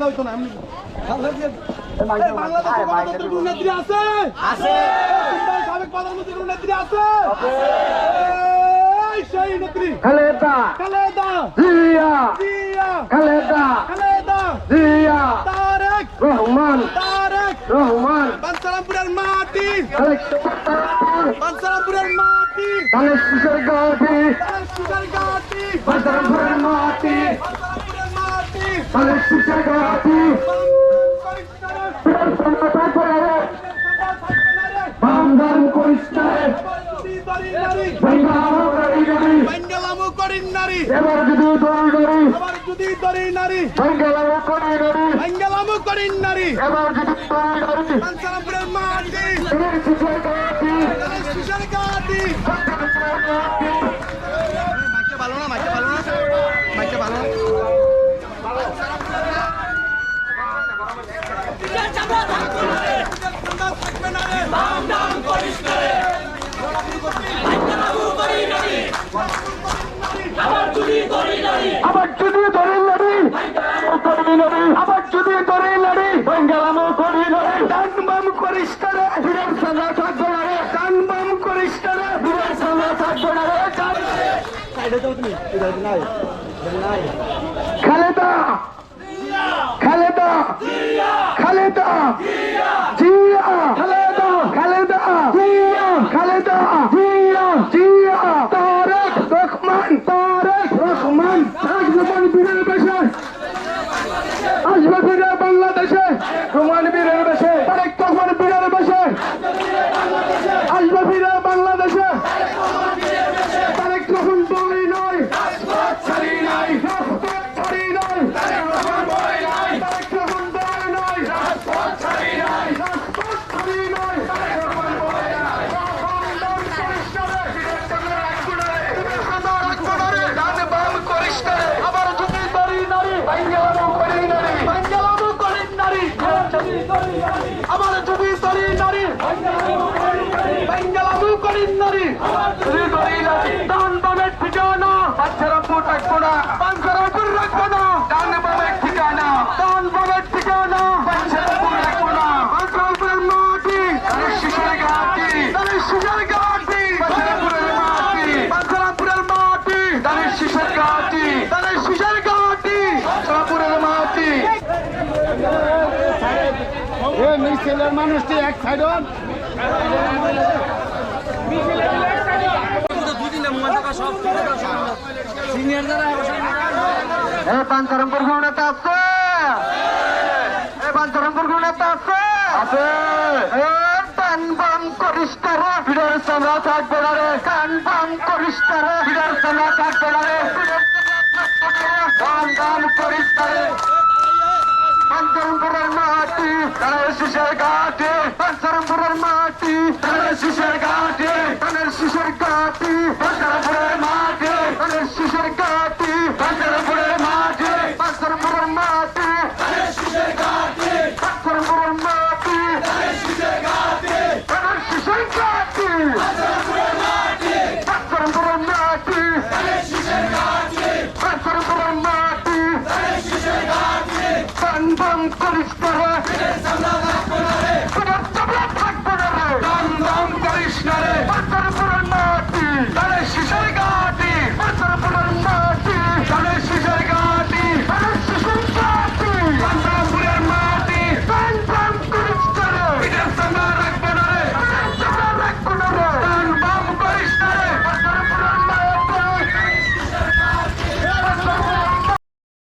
দাও তো না এমনি। বাংলাদেশের গণতন্ত্রের কোনো নেত্রী আছে। আছে। সাবেক প্রধানমন্ত্রীর কোনো নেত্রী আছে। সেই নেত্রী। খালেদা। খালেদা। জিয়া। জিয়া। খালেদা। খালেদা। জিয়া। তারেক। রহমান। তারেক। রহমান। বানসারামপুরের মাটি। বানসারামপুরের গাড়ি তারেক সুগার ঘাটি বানসারামপুরের মাটি। ধানের শিশের গাড়ি বাম দাম করিস না রে। বাংলা করি নারী। বাঙ্গালামু নারী। এবার যদি করি যদি দরি নারী বাংলা করি নারী। বাঙ্গালামু করিন নারী এবার যদি দল করি বানসারামপুরের মাটি ধানের আবার যদি ধরে লড়ি করি লড়ি আবার যদি ধরে লড়ি বাঙ্গালামো করি লড়ি। ডান বাম করিস করে বিরাট সাজা থাকবে না রে। ডান বাম করিস করে বিরাট সাজা থাকবে না রে। খালেদা খালেদা জিয়া খালেদা খালেদা জিয়া খালেদা জিয়া জিয়া তারেক রহমান তারেক রহমান বেশে। আসবে ফিরে বাংলাদেশে রহমান বীরের বেশে তারেক রহমান বীরের বেশে আসবে ফিরে বাংলাদেশে তারেক রহমান বই নয় ছাড়ি নাই রাজপথ ছাড়ি নাই তারেক রহমান বই নাই তারেক রহমান বই নয় রাজপথ ছাড়ি নাই রাজপথ ছাড়ি নাই তারেক রহমান বই নাই রহমান পরিষ্কারে বিরোধীরা রাখবড়ে বিরোধীরা রাখবড়ে ডান বাম পরিষ্কারে আবার যদি করি নারী বাঙ্গালামু করি নারী বাঙ্গালামু করি নারী আবার যদি করি নারী বাঙ্গালামু করি নারী যদি করি নারী ডান বামের ঠিকানা বাচ্চারামপুর রাখব না। বাচ্চারামপুর রাখব না। ডান বামের ঠিকানা। ডান বামের ঠিকানা। বাচ্চারামপুর রাখব না। বাচ্চারামপুরের মাটি। তাদের শিশুর ঘাটি। তাদের শিশুর ঘাটি। বাচ্চারামপুরের মাটি। শিশুর ঘাটি। শিশুর ঘাটি। মিছিলের মানুষটি এক সাইড। এ পাঞ্চারামপুর গুণাতে আছে। এ পাঞ্চারামপুর গুণাতে আছে। আছে। এ টান বাম করিস তারা ভিড়ের সামনে থাকবে না রে টান বাম করিস তারা ভিড়ের সামনে থাকবে না রে টান বাম করিস তারে পাঞ্চারামপুরের মাটি তারা শিশের ঘাটে